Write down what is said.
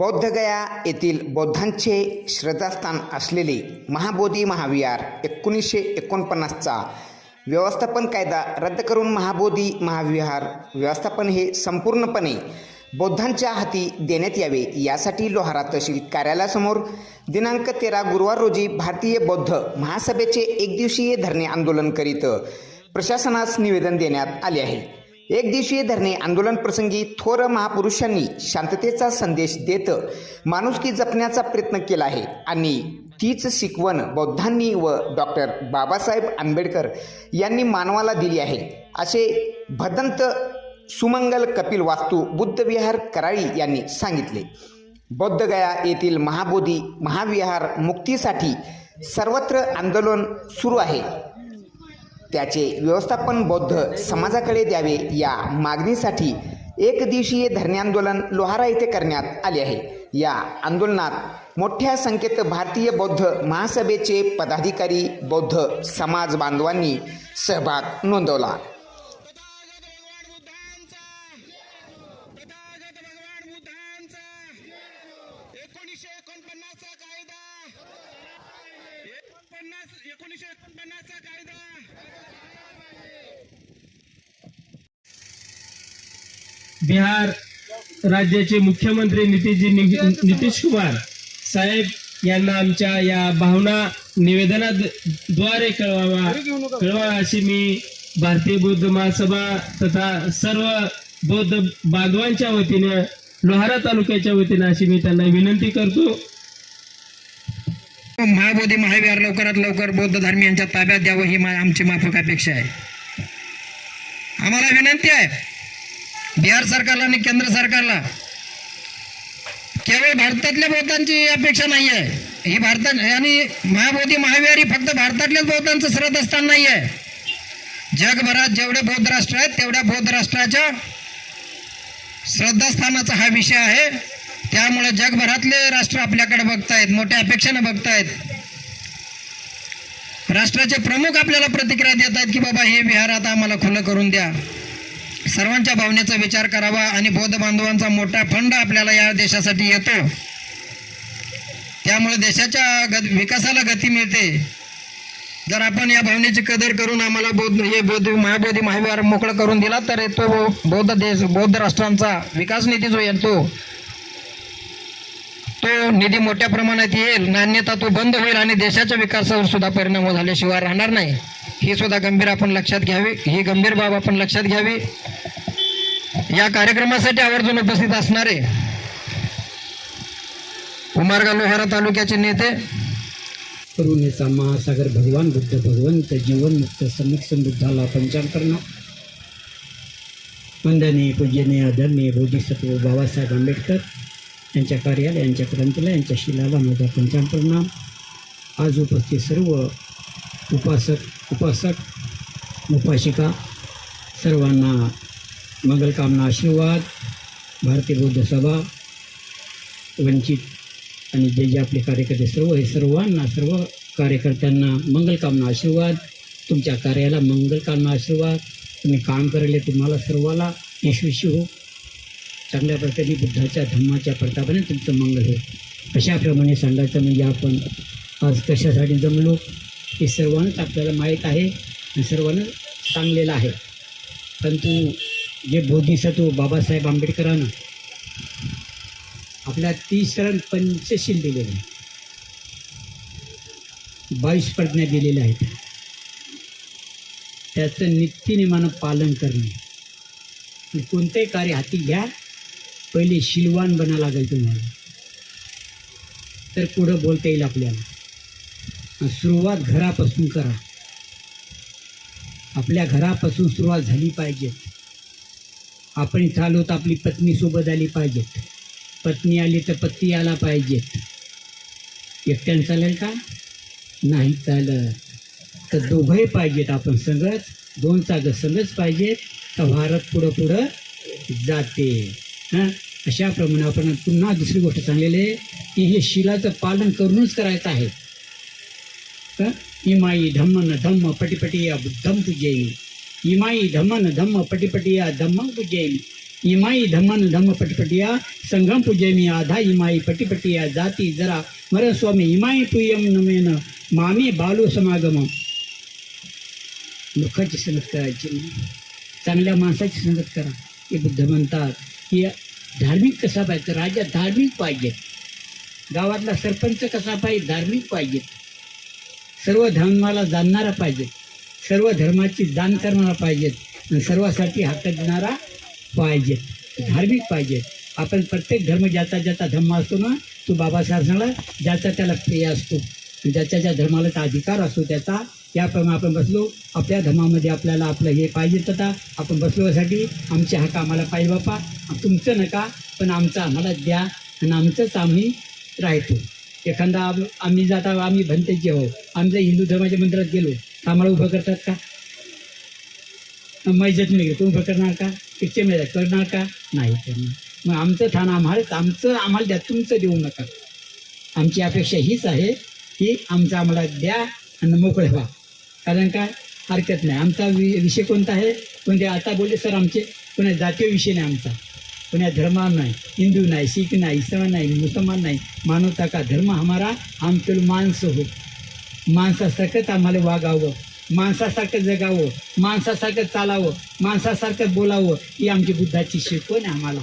बौद्धगया येथील बौद्धांचे श्रद्धास्थान असलेले महाबोधी महाविहार एकोणीसशे एकोणपन्नासचा व्यवस्थापन कायदा रद्द करून महाबोधी महाविहार व्यवस्थापन हे संपूर्णपणे बौद्धांच्या हाती देण्यात यावे यासाठी लोहारा तहसील कार्यालयासमोर दिनांक तेरा गुरुवार रोजी भारतीय बौद्ध महासभेचे एकदिवसीय धरणे आंदोलन करीत प्रशासनास निवेदन देण्यात आले आहे. एक दिवसीय धरणे आंदोलन प्रसंगी थोर महापुरुषांनी शांततेचा संदेश देत माणुसकी जपण्याचा प्रयत्न केला आहे आणि तीच शिकवण बौद्धांनी व डॉक्टर बाबासाहेब आंबेडकर यांनी मानवाला दिली आहे. असे भदंत सुमंगल कपिल वास्तू बुद्धविहार कराळी यांनी सांगितले. बौद्धगया येथील महाबोधी महाविहार मुक्तीसाठी सर्वत्र आंदोलन सुरू आहे. त्याचे व्यवस्थापन बौद्ध समाजाकडे द्यावे या मागणीसाठी एक दिवसीय धरणे आंदोलन लोहारा येथे करण्यात आले आहे. या आंदोलनात मोठ्या संख्येत भारतीय बौद्ध महासभेचे पदाधिकारी बौद्ध समाज बांधवांनी सहभाग नोंदवला तथागत भगवान बुद्धांचा एकोणीसशे एकोणपन्नासचा कायदा एकोणपन्नास एकोणीसशे एकोणपन्नासचा कायदा. बिहार राज्याचे मुख्यमंत्री नितीशजी नितीश कुमार साहेब यांना आमच्या या भावना निवेदनाद्वारे कळवावा कळवा अशी मी भारतीय बौद्ध महासभा तथा सर्व बौद्ध बांधवांच्या वतीने लोहारा तालुक्याच्या वतीने अशी मी त्यांना विनंती करतो. महाबोधी महाविहार लवकरात लवकर बौद्ध धर्मियांच्या ताब्यात द्यावं ही आमची माफक अपेक्षा आहे. आम्हाला विनंती आहे बिहार सरकारला आणि केंद्र सरकारला केवळ भारतातल्या बौद्धांची अपेक्षा नाही आहे ही भारतात आणि महाबोधी महाविहार ही फक्त भारतातल्याच बौद्धांचं श्रद्धास्थान नाही आहे जगभरात जेवढे बौद्ध राष्ट्र आहेत तेवढ्या बौद्ध राष्ट्राच्या श्रद्धास्थानाचा हा विषय आहे. त्यामुळे जगभरातले राष्ट्र आपल्याकडे बघतायत मोठ्या अपेक्षेने बघतायत. राष्ट्राचे प्रमुख आपल्याला प्रतिक्रिया देत आहेत की बाबा हे विहार आता आम्हाला खुलं करून द्या. सर्वांच्या भावनेचा विचार करावा आणि बौद्ध बांधवांचा मोठा फंड आपल्याला या देशासाठी येतो. त्यामुळे देशाच्या ग विकासाला गती मिळते. जर आपण या भावनेची कदर करून आम्हाला बौद्ध हे बौद्ध महाबोधी महाविहार मोकळं करून दिला तर तो बौद्ध देश बौद्ध राष्ट्रांचा विकास निधी जो येतो तो निधी मोठ्या प्रमाणात येईल नाण्यता तो बंद होईल आणि देशाच्या विकासावर सुद्धा परिणाम झाल्याशिवाय राहणार नाही. ही सुद्धा गंभीर आपण लक्षात घ्यावी ही गंभीर बाब आपण लक्षात घ्यावी. या कार्यक्रमासाठी आवर्जून उपस्थित असणारे उमारगा लोहारा तालुक्याचे नेते करुणेचा महासागर भगवान बुद्ध भगवंत जीवनमुक्त समीक समृद्धाला पंचांकरण वंदनीय पूजनीय धन्य बोधिसत्व बाबासाहेब आंबेडकर. यांच्या कार्याला यांच्या क्रांतीला यांच्या शिलाला माझा पंचांकरण आज उपस्थित सर्व उपासक उपासक उपासिका सर्वांना मंगलकामना आशीर्वाद भारतीय बौद्ध सभा वंचित आणि जे जे आपले कार्यकर्ते सर्व हे सर्वांना सर्व कार्यकर्त्यांना मंगलकामना आशीर्वाद. तुमच्या कार्याला मंगलकामना आशीर्वाद. तुम्ही काम करायला तुम्हाला सर्वाला यशस्वी हो चांगल्या प्रकारे बुद्धाच्या धम्माच्या प्रतापाने तुमचं मंगल होईल. कशाप्रमाणे सांगायचं म्हणजे आपण आज कशासाठी जमलो हे सर्वांनाच आपल्याला माहीत आहे आणि सर्वांना सांगलेलं आहे. परंतु जे बोधिसत्व बाबासाहेब आंबेडकरांना आपल्या तीस पंचशील दिलेलं आहे बावीस प्रज्ञा दिलेल्या आहेत. त्याचं नित्यनिमानं पालन करणे. कोणतेही कार्य हाती घ्या पहिले शिलवान बना लागेल तुम्हाला. तर पुढं बोलता येईल आपल्याला. सुरुवात घरापासून करा. आपल्या घरापासून सुरुवात झाली पाहिजे. आपण चालू तर आपली पत्नीसोबत आली पाहिजेत पत्नी आली तर पत्नी आला पाहिजेत एकट्यानं चालेल का? नाही चालत. तर दोघंही पाहिजेत आपण संगच दोन चाग संगच पाहिजेत. तर भारत पुढं पुढं जाते. हां अशाप्रमाणे आपण पुन्हा दुसरी गोष्ट सांगलेली आहे की हे शिलाचं पालन करूनच करायचं आहे. हं? इमाई धम्मन धम्म पटीपटी या बुद्धम पूजेमी इमाई धम्मन धम्म पटीपटी या धम्मम पूजेमी इमाई धम्मन धम्म पटपटिया संगम पूजयमी. आधा इमाई पटिपटिया जाती जरा. मर स्वामी इमाई पुयम नमेन. मामी बालू समागम. दुःखाची संगत करायची चांगल्या माणसाची संगत करा हे बुद्ध म्हणतात. की धार्मिक कसा पाहिजे? राजा धार्मिक पाहिजे. गावातला सरपंच कसा पाहिजे? धार्मिक पाहिजे. सर्व धर्माला जाणणारा पाहिजे. सर्व धर्माची दान करणारा पाहिजे. आणि सर्वासाठी हक्क देणारा पाहिजे. धार्मिक पाहिजे. आपण प्रत्येक धर्म ज्याचा ज्याचा धर्म असतो ना तो बाबासाहेब सांगला ज्याचा त्याला प्रिय असतो. ज्याच्या ज्या धर्माला अधिकार असतो त्याचा याप्रमाणे आपण बसलो. आपल्या धमामध्ये आपल्याला आपलं हे पाहिजे तथा आपण बसलोसाठी आमचे हक्क आम्हाला पाहिजे बापा तुमचं नका पण आमचं आम्हाला द्या. आणि आमचंच आम्ही राहतो. एखादा आम- आम्ही जाता आम्ही भंतेचे हो आम्ही जर हिंदू धर्माच्या मंदिरात गेलो. तर आम्हाला उभं करतात का? मैजत नाही. तू उभं करणार का? पिक्चर मिळत करणार का? नाही करणार. मग आमचं ठाण आम्हाला आमचं आम्हाला द्या. तुमचं देऊ नका. आमची अपेक्षा हीच आहे की आमचं आम्हाला द्या आणि मोकळे व्हा. कारण काय हरकत नाही. आमचा वि विषय कोणता आहे? कोणते आता बोलले सर आमचे कोणा जातीय विषय नाही आमचा. कोणा धर्मा नाही. हिंदू नाही शीख नाही इसण नाही मुसलमान नाही. मानवता का धर्म हमारा? आमचे माणसं हो. माणसासारखंच आम्हाला वागावं. माणसासारखं जगावं. माणसासारखं चालावं. माणसासारखं बोलावं. ही आमची बुद्धाची शिकवण आहे आम्हाला.